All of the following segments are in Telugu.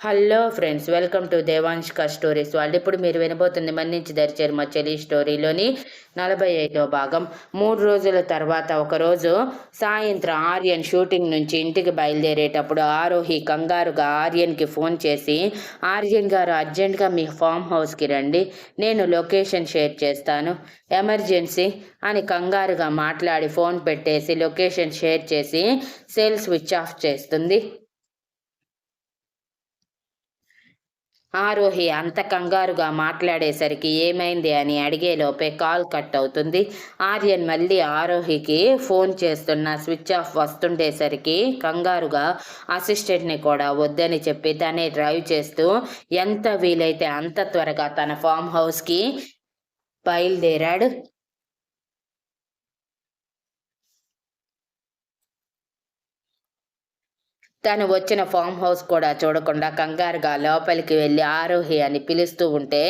హలో ఫ్రెండ్స్ వెల్కమ్ టు దేవాంష్క స్టోరీస్ వాళ్ళు ఇప్పుడు మీరు వినబోతుంది మన్నించి దరిచేరు మా చెల్లి స్టోరీలోని నలభై ఐదో భాగం. మూడు రోజుల తర్వాత ఒకరోజు సాయంత్రం ఆర్యన్ షూటింగ్ నుంచి ఇంటికి బయలుదేరేటప్పుడు ఆరోహి కంగారుగా ఆర్యన్కి ఫోన్ చేసి ఆర్యన్ గారు అర్జెంటుగా మీ ఫామ్ హౌస్కి రండి. నేను లొకేషన్ షేర్ చేస్తాను. ఎమర్జెన్సీ అని కంగారుగా మాట్లాడి ఫోన్ పెట్టేసి లొకేషన్ షేర్ చేసి సేల్ స్విచ్ ఆఫ్ చేస్తుంది. ఆరోహి అంత కంగారుగా మాట్లాడేసరికి ఏమైంది అని అడిగేలోపే కాల్ కట్ అవుతుంది. ఆర్యన్ మళ్ళీ ఆరోహికి ఫోన్ చేస్తున్న స్విచ్ ఆఫ్ వస్తుండేసరికి కంగారుగా అసిస్టెంట్ని కూడా వద్దని చెప్పి తనే డ్రైవ్ చేస్తూ ఎంత వీలైతే అంత త్వరగా తన ఫామ్ హౌస్కి బయలుదేరాడు. తను వచ్చిన ఫామ్ హౌస్ కూడా చూడకుండా కంగారుగా లోపలికి వెళ్ళి ఆరోహి అని పిలుస్తూ ఉంటే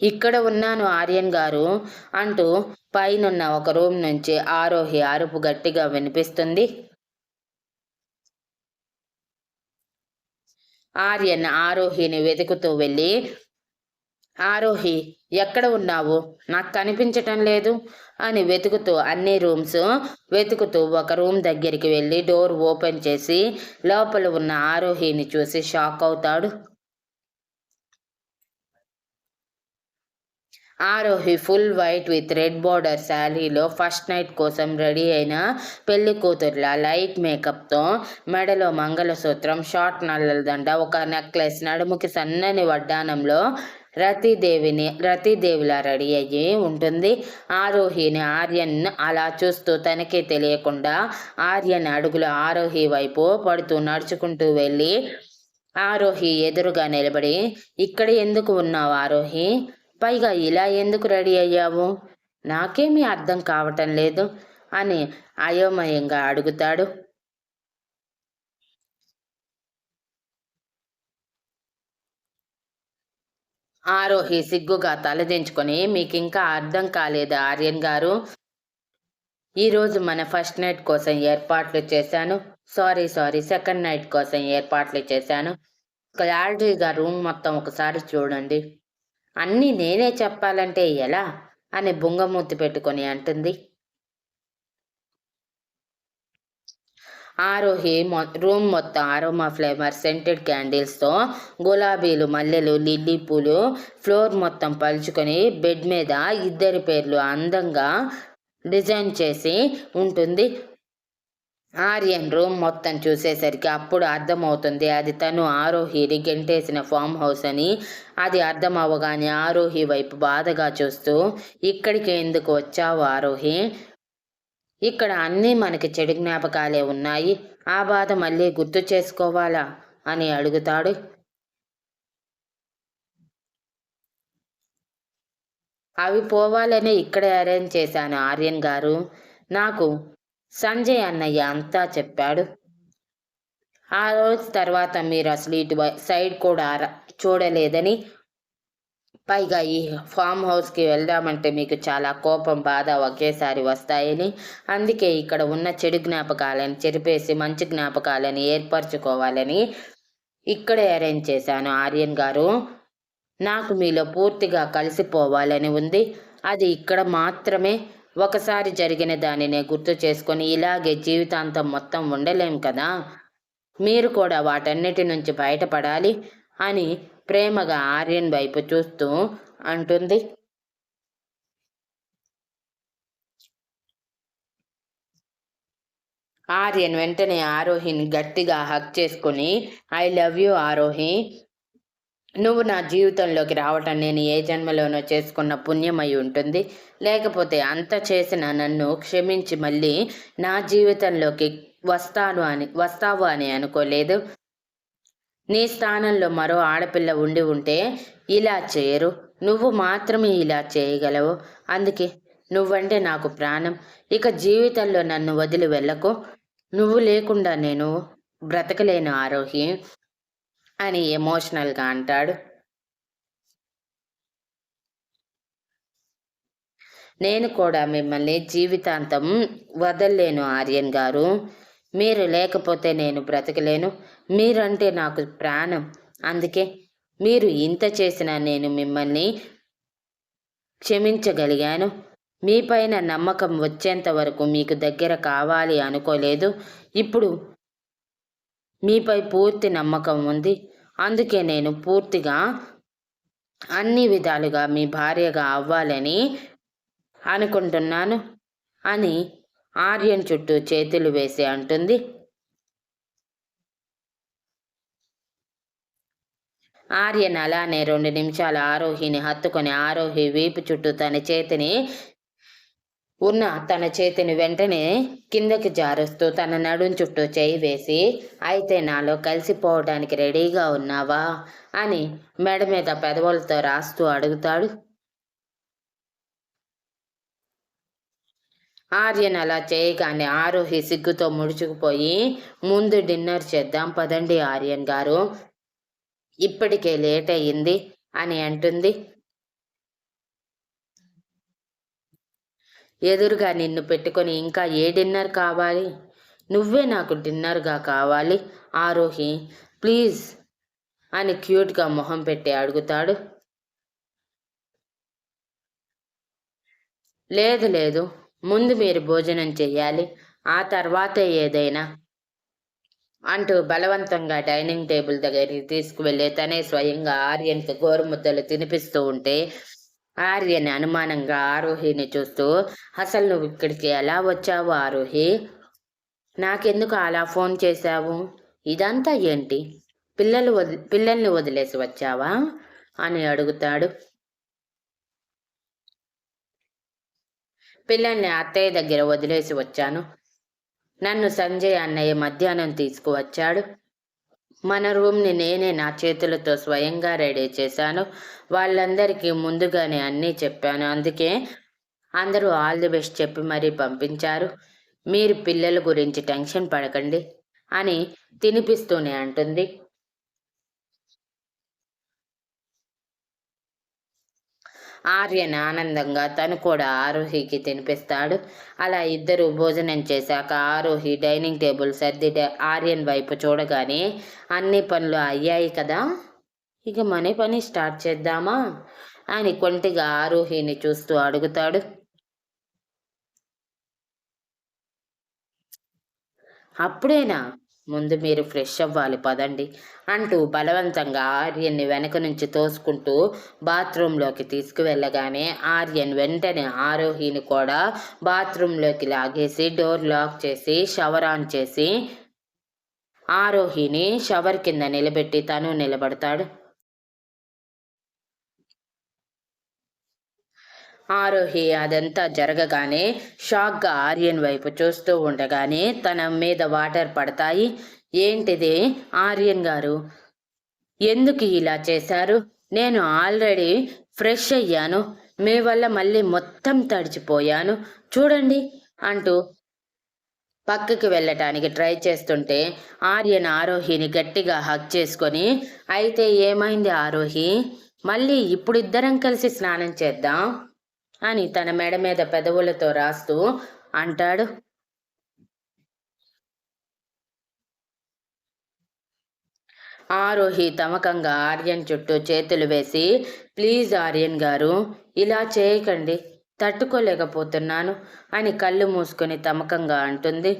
ఇక్కడ ఉన్నాను ఆర్యన్ గారు అంటూ పైనున్న ఒక రూమ్ నుంచి ఆరోహి అరుపు గట్టిగా వినిపిస్తుంది. ఆర్యన్ ఆరోహిని వెతుకుతూ వెళ్ళి ఆరోహి ఎక్కడ ఉన్నావు? నాకు కనిపించటం లేదు అని వెతుకుతూ అన్ని రూమ్స్ వెతుకుతూ ఒక రూమ్ దగ్గరికి వెళ్ళి డోర్ ఓపెన్ చేసి లోపల ఉన్న ఆరోహిని చూసి షాక్ అవుతాడు. Arohi full white with red border శారీలో ఫస్ట్ నైట్ కోసం రెడీ అయిన పెళ్ళి కూతుర్ల లైట్ మేకప్తో మెడలో మంగళసూత్రం షార్ట్ నల్లల దండ ఒక నెక్లెస్ నడుముకి సన్నని వడ్డానంలో రతీదేవిని రతీదేవిలా రెడీ అయ్యి ఉంటుంది. ఆరోహిని ఆర్యన్ అలా చూస్తూ తనకే తెలియకుండా ఆర్యన్ అడుగులు ఆరోహి వైపు పడుతూ నడుచుకుంటూ వెళ్ళి ఆరోహి ఎదురుగా నిలబడి ఇక్కడ ఎందుకు ఉన్నావు ఆరోహి? పైగా ఇలా ఎందుకు రెడీ అయ్యావు? నాకేమీ అర్థం కావటం లేదు అని అయోమయంగా అడుగుతాడు. ఆరోహి సిగ్గుగా తలదించుకొని మీకు ఇంకా అర్థం కాలేదు ఆర్యన్ గారు. ఈరోజు మన ఫస్ట్ నైట్ కోసం ఏర్పాట్లు చేశాను. సారీ సారీ సెకండ్ నైట్ కోసం ఏర్పాట్లు చేశాను. క్లారిటీగా రూమ్ మొత్తం ఒకసారి చూడండి. అన్నీ నేనే చెప్పాలంటే ఎలా? అని బుంగమూతి పెట్టుకొని అంటుంది. ఆరోహి రూమ్ మొత్తం ఆరోమా ఫ్లేవర్ సెంటెడ్ క్యాండిల్స్తో గులాబీలు మల్లెలు లిల్లీ పూలు ఫ్లోర్ మొత్తం పలుచుకొని బెడ్ మీద ఇద్దరి పేర్లు అందంగా డిజైన్ చేసి ఉంటుంది. ఆర్యన్ రూమ్ మొత్తం చూసేసరికి అప్పుడు అర్థమవుతుంది అది తను ఆరోహిని గెంటేసిన ఫామ్ హౌస్ అని. అది అర్థం అవ్వగానే ఆరోహి వైపు బాధగా చూస్తూ ఇక్కడికి ఎందుకు వచ్చావు ఆరోహి? ఇక్కడ అన్నీ మనకి చెడు జ్ఞాపకాలే ఉన్నాయి. ఆ బాధ మళ్ళీ గుర్తు చేసుకోవాలా? అని అడుగుతాడు. అవి పోవాలనే ఇక్కడే అరేంజ్ చేశాను ఆర్యన్ గారు. నాకు సంజయ్ అన్నయ్య అంతా చెప్పాడు. ఆ రోజు తర్వాత మీరు అసలు ఇటు సైడ్ కూడా చూడలేదని పైగా ఈ ఫామ్ హౌస్కి వెళ్దామంటే మీకు చాలా కోపం బాధ ఒకేసారి వస్తాయని. అందుకే ఇక్కడ ఉన్న చెడు జ్ఞాపకాలను చెరిపేసి మంచి జ్ఞాపకాలని ఏర్పరచుకోవాలని ఇక్కడే అరేంజ్ చేశాను ఆర్యన్ గారు. నాకు మీలో పూర్తిగా కలిసిపోవాలని ఉంది. అది ఇక్కడ మాత్రమే. ఒకసారి జరిగిన దానినే గుర్తు చేసుకొని ఇలాగే జీవితాంతం మొత్తం ఉండలేం కదా. మీరు కూడా వాటన్నిటి నుంచి బయటపడాలి అని ప్రేమగా ఆర్యన్ వైపు చూస్తూ అంటుంది. ఆర్యన్ వెంటనే ఆరోహిని గట్టిగా హక్ చేసుకుని ఐ లవ్ యూ ఆరోహి. నువ్వు నా జీవితంలోకి రావటం నేను ఏ జన్మలోనో చేసుకున్న పుణ్యమై ఉంటుంది. లేకపోతే అంత చేసిన నన్ను క్షమించి మళ్ళీ నా జీవితంలోకి వస్తాను అని వస్తావు అని అనుకోలేదు. నీ స్థానంలో మరో ఆడపిల్ల ఉండి ఉంటే ఇలా చేయరు. నువ్వు మాత్రమే ఇలా చేయగలవు. అందుకే నువ్వంటే నాకు ప్రాణం. ఇక జీవితంలో నన్ను వదిలి వెళ్ళకు. నువ్వు లేకుండా నేను బ్రతకలేను ఆరోహి అని ఎమోషనల్గా అంటాడు. నేను కూడా మిమ్మల్ని జీవితాంతం వదల్లేను ఆర్యన్ గారు. మీరు లేకపోతే నేను బ్రతకలేను. మీరంటే నాకు ప్రాణం. అందుకే మీరు ఇంత చేసినా నేను మిమ్మల్ని క్షమించగలిగాను. మీపైన నమ్మకం వచ్చేంత వరకు మీకు దగ్గర కావాలి అనుకోలేదు. ఇప్పుడు మీపై పూర్తి నమ్మకం ఉంది. అందుకే నేను పూర్తిగా అన్ని విధాలుగా మీ భార్యగా అవ్వాలని అనుకుంటున్నాను. అని ఆర్యన్ చుట్టూ చేతులు వేసి అంటుంది. ఆర్యన్ అలానే రెండు నిమిషాల ఆరోహిని హత్తుకొని ఆరోహి వీపు చుట్టూ తన చేతిని ఉన్న తన చేతిని వెంటనే కిందకి జారుస్తూ తన నడుం చుట్టూ చేయి వేసి అయితే నాలో కలిసిపోవడానికి రెడీగా ఉన్నావా? అని మెడ మీద పెదవులతో రాస్తూ అడుగుతాడు. ఆర్యన్ అలా చేయగానే ఆరోహి సిగ్గుతో ముడుచుకుపోయి ముందు డిన్నర్ చేద్దాం పదండి ఆర్యన్ గారు. ఇప్పటికే లేట్ అయ్యింది అని అంటుంది. ఎదురుగా నిన్ను పెట్టుకొని ఇంకా ఏ డిన్నర్ కావాలి? నువ్వే నాకు డిన్నర్గా కావాలి ఆరోహి. ప్లీజ్ అని క్యూట్గా మొహం పెట్టి అడుగుతాడు. లేదు లేదు. ముందు మీరు భోజనం చెయ్యాలి. ఆ తర్వాతే ఏదైనా అంటూ బలవంతంగా డైనింగ్ టేబుల్ దగ్గరికి తీసుకువెళ్ళి తనే స్వయంగా ఆర్యన్కి గోరుముద్దలు తినిపిస్తూ ఉంటే ఆర్యన్ అనుమానంగా ఆరోహిని చూస్తూ అసలు నువ్వు ఇక్కడికి ఎలా వచ్చావు ఆరోహి? నాకెందుకు అలా ఫోన్ చేశావు? ఇదంతా ఏంటి? పిల్లలు వది పిల్లల్ని వదిలేసి వచ్చావా? అని అడుగుతాడు. పిల్లల్ని అత్తయ్య దగ్గర వదిలేసి వచ్చాను. నన్ను సంజయ్ అన్నయ్య మధ్యాహ్నం తీసుకువచ్చాడు. మన రూమ్ని నేనే నా చేతులతో స్వయంగా రెడీ చేశాను. వాళ్ళందరికీ ముందుగానే అన్నీ చెప్పాను. అందుకే అందరూ ఆల్ ది బెస్ట్ చెప్పి మరీ పంపించారు. మీరు పిల్లల గురించి టెన్షన్ పడకండి అని తినిపిస్తూనే అంటుంది. ఆర్యన్ ఆనందంగా తను కూడా ఆరోహికి తినిపిస్తాడు. అలా ఇద్దరు భోజనం చేశాక ఆరోహి డైనింగ్ టేబుల్ సర్ది ఆర్యన్ వైపు చూడగానే అన్ని పనులు అయ్యాయి కదా? ఇక మన పని స్టార్ట్ చేద్దామా? అని కొంటిగా ఆరోహిని చూస్తూ అడుగుతాడు. అప్పుడేనా? ముందు మీరు ఫ్రెష్ అవ్వాలి పదండి అంటూ బలవంతంగా ఆర్యన్ని వెనక నుంచి తోసుకుంటూ బాత్రూంలోకి తీసుకువెళ్ళగానే ఆర్యన్ వెంటనే ఆరోహిని కూడా బాత్రూంలోకి లాగేసి డోర్ లాక్ చేసి షవర్ ఆన్ చేసి ఆరోహిని షవర్ కింద నిలబెట్టి తను నిలబడతాడు. ఆరోహి అదంతా జరగగానే షాక్గా ఆర్యన్ వైపు చూస్తూ ఉండగానే తన మీద వాటర్ పడతాయి. ఏంటిది? ఆర్యన్ గారు ఎందుకు ఇలా చేశారు? నేను ఆల్రెడీ ఫ్రెష్ అయ్యాను. మీ వల్ల మళ్ళీ మొత్తం తడిచిపోయాను. చూడండి అంటూ పక్కకి వెళ్ళటానికి ట్రై చేస్తుంటే ఆర్యన్ ఆరోహిని గట్టిగా హక్ చేసుకొని అయితే ఏమైంది ఆరోహి? మళ్ళీ ఇప్పుడు ఇద్దరం కలిసి స్నానం చేద్దాం. అని తన మెడ మీద పెదవులతో రాస్తూ అంటాడు. ఆరోహి తమకంగా ఆర్యన్ చుట్టూ చేతులు వేసి ప్లీజ్ ఆర్యన్ గారు ఇలా చేయకండి తట్టుకోలేకపోతున్నాను అని కళ్ళు మూసుకొని తమకంగా అంటుంది.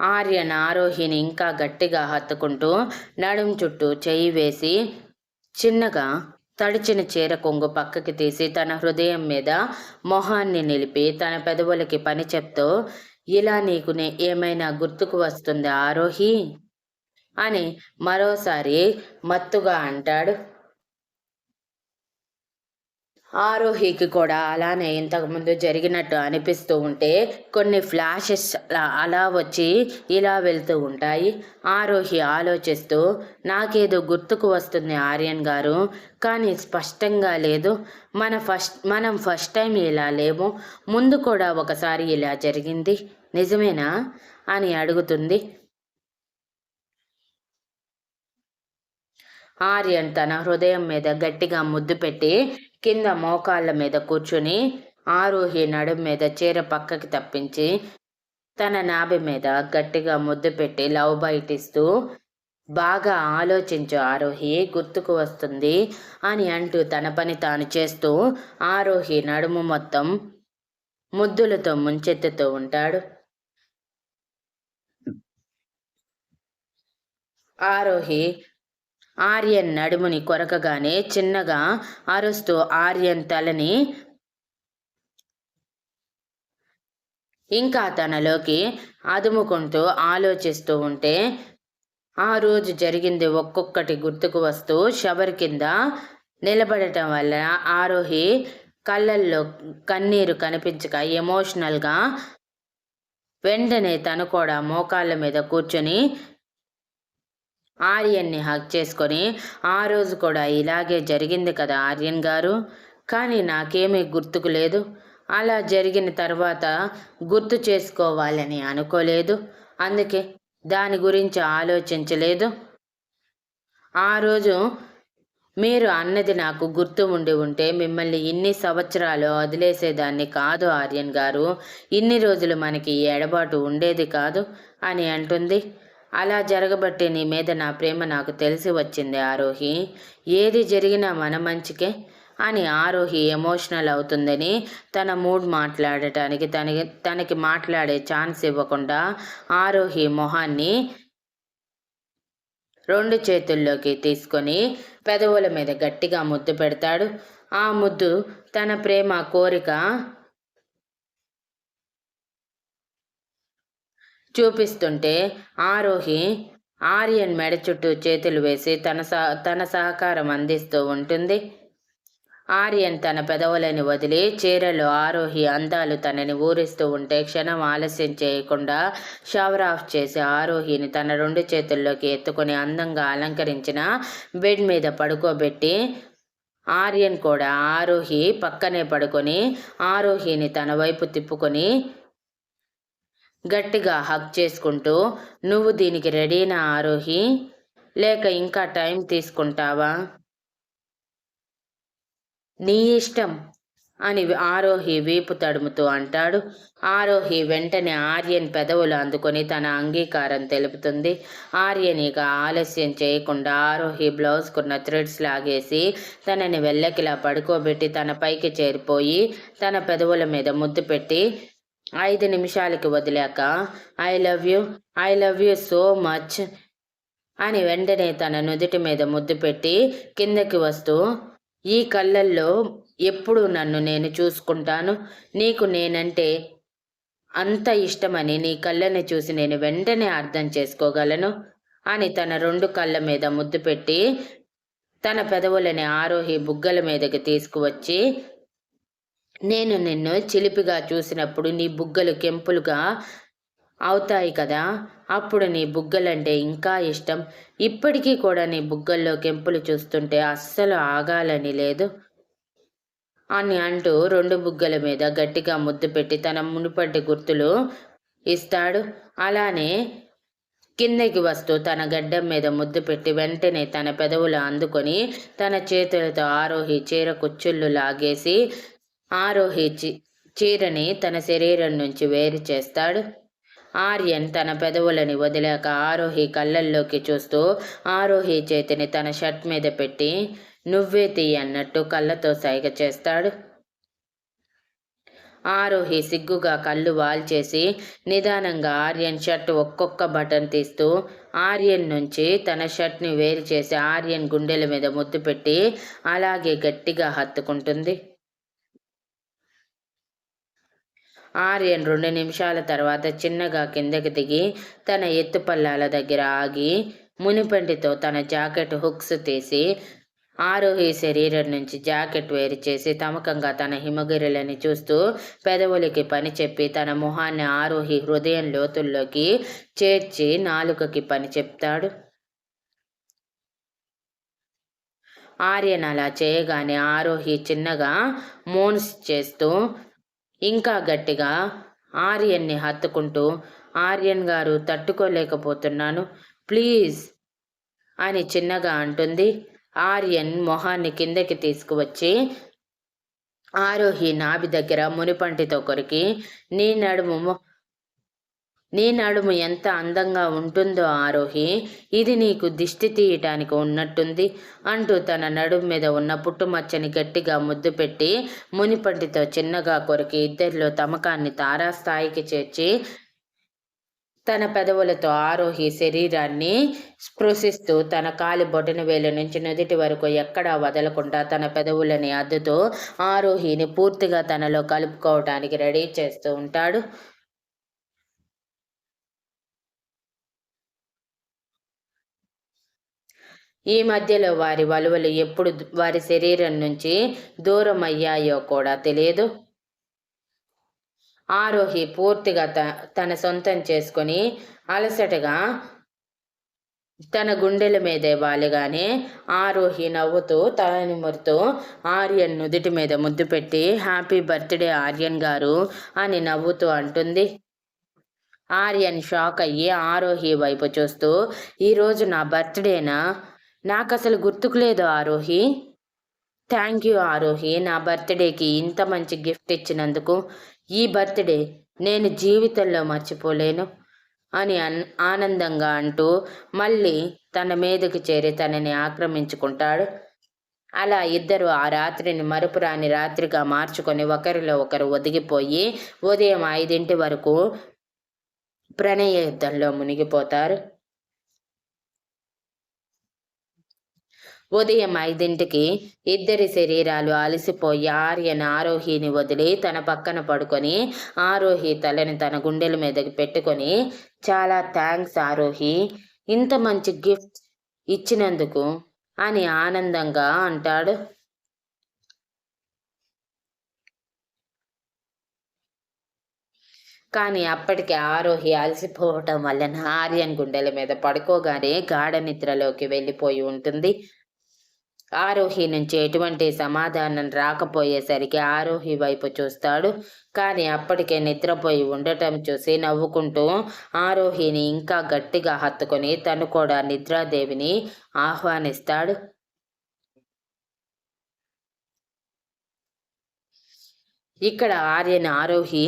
ఆర్యన్ ఆరోహిని ఇంకా గట్టిగా హత్తుకుంటూ నడుం చుట్టూ చేయి వేసి చిన్నగా తడిచిన చీర కొంగు పక్కకి తీసి తన హృదయం మీద మొహాన్ని నిలిపి తన పెదవులకి పని చెప్తూ ఇలా నీకునే ఏమైనా గుర్తుకు వస్తుంది ఆరోహి? అని మరోసారి మత్తుగా అంటాడు. ఆరోహికి కూడా అలానే ఇంతకుముందు జరిగినట్టు అనిపిస్తూ ఉంటే కొన్ని ఫ్లాషెస్ అలా వచ్చి ఇలా వెళ్తూ ఉంటాయి. ఆరోహి ఆలోచిస్తూ నాకేదో గుర్తుకు వస్తుంది ఆర్యన్ గారు కానీ స్పష్టంగా లేదు. మన ఫస్ట్ మనం ఫస్ట్ టైం ఇలా లేము. ముందు కూడా ఒకసారి ఇలా జరిగింది. నిజమేనా? అని అడుగుతుంది. ఆర్యన్ తన హృదయం మీద గట్టిగా ముద్దు పెట్టి కింద మోకాళ్ళ మీద కూర్చుని ఆరోహి నడుం మీద చీర పక్కకి తప్పించి తన నాభి మీద గట్టిగా ముద్దు పెట్టి లవ్ బైట్ ఇస్తూ బాగా ఆలోచించు ఆరోహి గుర్తుకు వస్తుంది అని అంటూ తన పని తాను చేస్తూ ఆరోహి నడుము మొత్తం ముద్దులతో ముంచెత్తుతూ ఉంటాడు. ఆరోహి ఆర్యన్ నడుముని కొరకగానే చిన్నగా అరుస్తూ ఆర్యన్ తలని ఇంకా తనలోకి అదుముకుంటూ ఆలోచిస్తూ ఉంటే ఆ రోజు జరిగింది ఒక్కొక్కటి గుర్తుకు వస్తూ షవర్ కింద నిలబడటం వల్ల ఆరోహి కళ్ళల్లో కన్నీరు కనిపించక ఎమోషనల్గా వెంటనే తను కూడా మోకాళ్ళ మీద కూర్చొని ఆర్యన్ని హక్ చేసుకొని ఆ రోజు కూడా ఇలాగే జరిగింది కదా ఆర్యన్ గారు? కానీ నాకేమీ గుర్తుకు లేదు. అలా జరిగిన తర్వాత గుర్తు చేసుకోవాలని అనుకోలేదు. అందుకే దాని గురించి ఆలోచించలేదు. ఆ రోజు మీరు అన్నది నాకు గుర్తు ఉండి ఉంటే మిమ్మల్ని ఇన్ని సంవత్సరాలు వదిలేసేదాన్ని కాదు ఆర్యన్ గారు. ఇన్ని రోజులు మనకి ఎడబాటు ఉండేది కాదు అని అంటుంది. అలా జరగబట్టి నీ మీద నా ప్రేమ నాకు తెలిసి వచ్చింది ఆరోహి. ఏది జరిగినా మన మంచికే అని ఆరోహి ఎమోషనల్ అవుతుందని తన మూడ్ మాట్లాడటానికి తనకి తనకి మాట్లాడే ఛాన్స్ ఇవ్వకుండా ఆరోహి మొహాన్ని రెండు చేతుల్లోకి తీసుకొని పెదవుల మీద గట్టిగా ముద్దు పెడతాడు. ఆ ముద్దు తన ప్రేమ కోరిక చూపిస్తుంటే ఆరోహి ఆర్యన్ మెడ చుట్టూ చేతులు వేసి తన సహ తన సహకారం అందిస్తూ ఉంటుంది. ఆర్యన్ తన పెదవులని వదిలి చీరలు ఆరోహి అందాలు తనని ఊరిస్తూ ఉంటే క్షణం ఆలస్యం చేయకుండా షవర్ ఆఫ్ చేసి ఆరోహిని తన రెండు చేతుల్లోకి ఎత్తుకొని అందంగా అలంకరించిన బెడ్ మీద పడుకోబెట్టి ఆర్యన్ కూడా ఆరోహి పక్కనే పడుకొని ఆరోహిని తన వైపు తిప్పుకొని గట్టిగా హక్ చేసుకుంటూ నువ్వు దీనికి రెడీనా ఆరోహి? లేక ఇంకా టైం తీసుకుంటావా? నీ ఇష్టం అని ఆరోహి వీపు తడుముతూ అంటాడు. ఆరోహి వెంటనే ఆర్యన్ పెదవులు అందుకొని తన అంగీకారం తెలుపుతుంది. ఆర్యన్ ఇక ఆలస్యం చేయకుండా ఆరోహి బ్లౌజ్కున్న థ్రెడ్స్ లాగేసి తనని వెళ్ళకిలా పడుకోబెట్టి తన పైకి చేరిపోయి తన పెదవుల మీద ముద్దు పెట్టి ఐదు నిమిషాలకి వదిలాక I love you I love you so much అని వెంటనే తన నుదుటి మీద ముద్దు పెట్టి కిందకి వస్తూ ఈ కళ్ళల్లో ఎప్పుడు నన్ను నేను చూసుకుంటాను. నీకు నేనంటే అంత ఇష్టమని నీ కళ్ళని చూసి నేను వెంటనే అర్థం చేసుకోగలను అని తన రెండు కళ్ళ మీద ముద్దు పెట్టి తన పెదవులని ఆరోహి బుగ్గల మీదకి తీసుకువచ్చి నేను నిన్ను చిలిపిగా చూసినప్పుడు నీ బుగ్గలు కెంపులుగా అవుతాయి కదా? అప్పుడు నీ బుగ్గలంటే ఇంకా ఇష్టం. ఇప్పటికీ కూడా నీ బుగ్గల్లో కెంపులు చూస్తుంటే అస్సలు ఆగాలని లేదు. అని అంటూ రెండు బుగ్గల మీద గట్టిగా ముద్దు పెట్టి తన మునుపటి గుర్తులు ఇస్తాడు. అలానే కిందకి వస్తూ తన గడ్డం మీద ముద్దు పెట్టి వెంటనే తన పెదవులు అందుకొని తన చేతులతో ఆరోహి చీర కుచ్చుళ్ళు లాగేసి ఆరోహి చీరని తన శరీరం నుంచి వేరు చేస్తాడు. ఆర్యన్ తన పెదవులని వదిలాక ఆరోహి కళ్ళల్లోకి చూస్తూ ఆరోహి చేతిని తన షర్ట్ మీద పెట్టి నువ్వే తీయన్నట్టు కళ్ళతో సైగ చేస్తాడు. ఆరోహి సిగ్గుగా కళ్ళు వాల్చేసి నిదానంగా ఆర్యన్ షర్ట్ ఒక్కొక్క బటన్ తీస్తూ ఆర్యన్ నుంచి తన షర్ట్ని వేరు చేసి ఆర్యన్ గుండెల మీద ముద్దు పెట్టి అలాగే గట్టిగా హత్తుకుంటుంది. ఆర్యన్ రెండు నిమిషాల తర్వాత చిన్నగా కిందకి దిగి తన ఎత్తుపల్లాల దగ్గర ఆగి మునిపంటితో తన జాకెట్ హుక్స్ తీసి ఆరోహి శరీరం నుంచి జాకెట్ వేరు చేసి తమకంగా తన హిమగిరిలని చూస్తూ పెదవులకి పని చెప్పి తన మొహాన్ని ఆరోహి హృదయం లోతుల్లోకి చేర్చి నాలుకకి పని చెప్తాడు. ఆర్యన్ అలా చేయగానే ఆరోహి చిన్నగా మోన్స్ చేస్తూ ఇంకా గట్టిగా ఆర్యన్ని హత్తుకుంటూ ఆర్యన్ గారు తట్టుకోలేకపోతున్నాను. ప్లీజ్ అని చిన్నగా అంటుంది. ఆర్యన్ మొహాన్ని కిందకి తీసుకువచ్చి ఆరోహి నాభి దగ్గర మునిపంటితో కొరికి నీ నడుము నీ నడుము ఎంత అందంగా ఉంటుందో ఆరోహి ఇది నీకు దిష్టి తీయటానికి ఉన్నట్టుంది అంటూ తన నడుము మీద ఉన్న పుట్టుమచ్చని గట్టిగా ముద్దు పెట్టి మునిపంటితో చిన్నగా కొరికి ఇద్దరిలో తమకాన్ని తారాస్థాయికి చేర్చి తన పెదవులతో ఆరోహి శరీరాన్ని స్పృశిస్తూ తన కాలి బొటన వేలు నుంచి నుదుటి వరకు ఎక్కడా వదలకుండా తన పెదవులని అద్దుతూ ఆరోహిని పూర్తిగా తనలో కలుపుకోవటానికి రెడీ చేస్తూ ఉంటాడు. ఈ మధ్యలో వారి వలువలు ఎప్పుడు వారి శరీరం నుంచి దూరం అయ్యాయో కూడా తెలియదు. ఆరోహి పూర్తిగా త తన సొంతం చేసుకొని అలసటగా తన గుండెల మీదే వాలిగానే ఆరోహి నవ్వుతూ తలనిమురుతూ ఆర్యన్ నుదుటి మీద ముద్దు పెట్టి హ్యాపీ బర్త్డే ఆర్యన్ గారు అని నవ్వుతూ అంటుంది. ఆర్యన్ షాక్ అయ్యి ఆరోహి వైపు చూస్తూ ఈరోజు నా బర్త్డేనా? నాకు అసలు గుర్తుకు లేదు ఆరోహి థ్యాంక్ యూ ఆరోహి నా బర్త్డేకి ఇంత మంచి గిఫ్ట్ ఇచ్చినందుకు ఈ బర్త్డే నేను జీవితంలో మర్చిపోలేను అని అన్ ఆనందంగా అంటూ మళ్ళీ తన మీదకు చేరి తనని ఆక్రమించుకుంటాడు. అలా ఇద్దరు ఆ రాత్రిని మరుపురాని రాత్రిగా మార్చుకొని ఒకరిలో ఒకరు ఒదిగిపోయి ఉదయం ఐదింటి వరకు ప్రణయ యుద్ధంలో మునిగిపోతారు. ఉదయం ఐదింటికి ఇద్దరి శరీరాలు అలసిపోయి ఆర్యన్ ఆరోహిని వదిలి తన పక్కన పడుకొని ఆరోహి తలని తన గుండెల మీదకి పెట్టుకొని చాలా థ్యాంక్స్ ఆరోహి ఇంత మంచి గిఫ్ట్ ఇచ్చినందుకు అని ఆనందంగా అంటాడు. కానీ అప్పటికి ఆరోహి అలసిపోవటం వలన ఆర్యన్ గుండెల మీద పడుకోగానే గాఢ నిద్రలోకి వెళ్ళిపోయి ఉంటుంది. ఆరోహి నుంచి ఎటువంటి సమాధానం రాకపోయేసరికి ఆరోహి వైపు చూస్తాడు. కానీ అప్పటికే నిద్రపోయి ఉండటం చూసి నవ్వుకుంటూ ఆరోహిని ఇంకా గట్టిగా హత్తుకొని తను కూడా నిద్రాదేవిని ఆహ్వానిస్తాడు. ఇక్కడ ఆర్యన్ ఆరోహి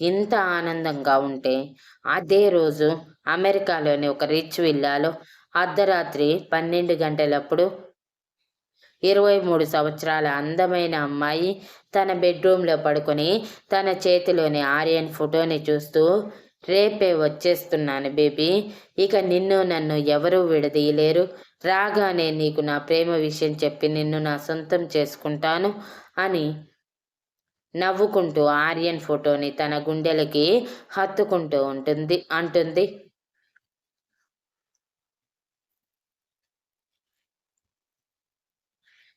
ఇంత ఆనందంగా ఉంటే అదే రోజు అమెరికాలోని ఒక రిచ్ విల్లాలో అర్ధరాత్రి పన్నెండు గంటలప్పుడు ఇరవై మూడు సంవత్సరాల అందమైన అమ్మాయి తన బెడ్రూమ్లో పడుకొని తన చేతిలోని ఆర్యన్ ఫోటోని చూస్తూ రేపే వచ్చేస్తున్నాను బేబీ ఇక నిన్ను నన్ను ఎవరూ విడదీయలేరు. రాగానే నీకు నా ప్రేమ విషయం చెప్పి నిన్ను నా సొంతం చేసుకుంటాను అని నవ్వుకుంటూ ఆర్యన్ ఫోటోని తన గుండెలకి హత్తుకుంటూ ఉంటుంది అంటుంది.